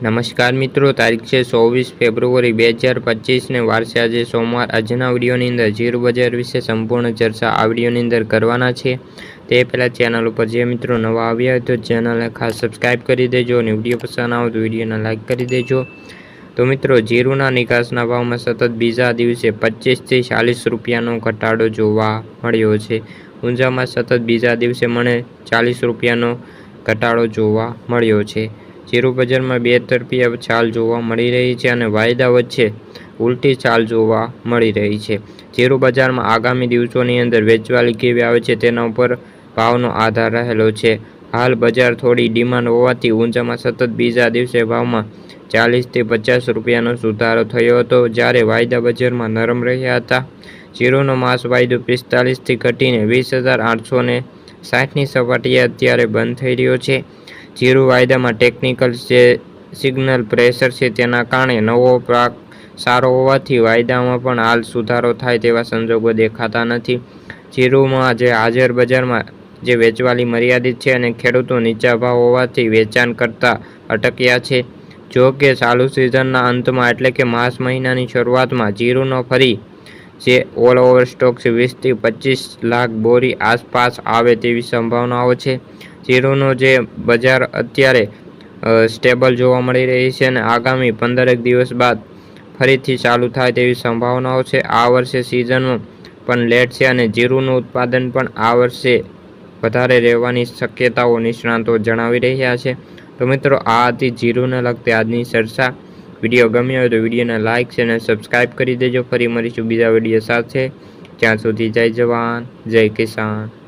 નમસ્કાર મિત્રો, તારીખ છે ચોવીસ ફેબ્રુઆરી બે હજાર પચીસને વારસે આજે સોમવાર. આજના વિડીયોની અંદર જીરું બજાર વિશે સંપૂર્ણ ચર્ચા આ વિડીયોની અંદર કરવાના છે. તે પહેલાં ચેનલ ઉપર જે મિત્રો નવા આવ્યા હોય તો ચેનલને ખાસ સબસ્ક્રાઈબ કરી દેજો અને વીડિયો પસંદ આવે તો વિડીયોને લાઇક કરી દેજો. તો મિત્રો, જીરુના નિકાસના ભાવમાં સતત બીજા દિવસે પચીસથી ચાલીસ રૂપિયાનો ઘટાડો જોવા મળ્યો છે. ઊંઝામાં સતત બીજા દિવસે મને ચાલીસ રૂપિયાનો ઘટાડો જોવા મળ્યો છે. જીરું બજારમાં બે તરફી ચાલ જોવા મળી રહી છે અને વાયદા વચ્ચે ઉલટી ચાલ જોવા મળી રહી છે. જીરું બજારમાં આગામી દિવસોની અંદર વેચવાલી કેવી આવે છે તેના ઉપર ભાવનો આધાર રહેલો છે. હાલ બજાર થોડી ડિમાન્ડ હોવાથી ઊંચામાં સતત બીજા દિવસે ભાવમાં ચાલીસથી પચાસ રૂપિયાનો સુધારો થયો હતો. જ્યારે વાયદા બજારમાં નરમ રહ્યા હતા, જીરુનો માસ વાયદો પિસ્તાલીસથી ઘટીને વીસ હજાર આઠસો ને સાઠની સપાટીએ અત્યારે બંધ થઈ રહ્યો છે. જીરું વાયદામાં ટેકનિકલ જે સિગ્નલ પ્રેશર છે તેના કારણે નવો પાક સારો હોવાથી વાયદામાં પણ હાલ સુધારો થાય તેવા સંજોગો દેખાતા નથી. જીરુમાં જે હાજર બજારમાં જે વેચવાલી મર્યાદિત છે અને ખેડૂતો નીચા ભાવ હોવાથી વેચાણ કરતા અટક્યા છે. જો કે ચાલુ સિઝનના અંતમાં એટલે કે માર્ચ મહિનાની શરૂઆતમાં જીરુનો ફરી જે ઓલ ઓવર સ્ટોક વીસથી પચીસ લાખ બોરી આસપાસ આવે તેવી સંભાવનાઓ છે. જીરુનો જે બજાર અત્યારે સ્ટેબલ જોવા મળી રહી છે અને આગામી પંદરેક દિવસ બાદ ફરીથી ચાલુ થાય તેવી સંભાવનાઓ છે. આ વર્ષે સિઝનો પણ લેટ છે અને જીરુનું ઉત્પાદન પણ આ વર્ષે વધારે રહેવાની શક્યતાઓ નિષ્ણાતો જણાવી રહ્યા છે. તો મિત્રો, આ હતી જીરુને લગતી આજની ચર્ચા. વીડિયો ગમ્યો હોય તો વિડીયોને લાઇક છે અને સબસ્ક્રાઈબ કરી દેજો. ફરી મળીશું બીજા વીડિયો સાથે. ત્યાં સુધી જય જવાન, જય કિસાન.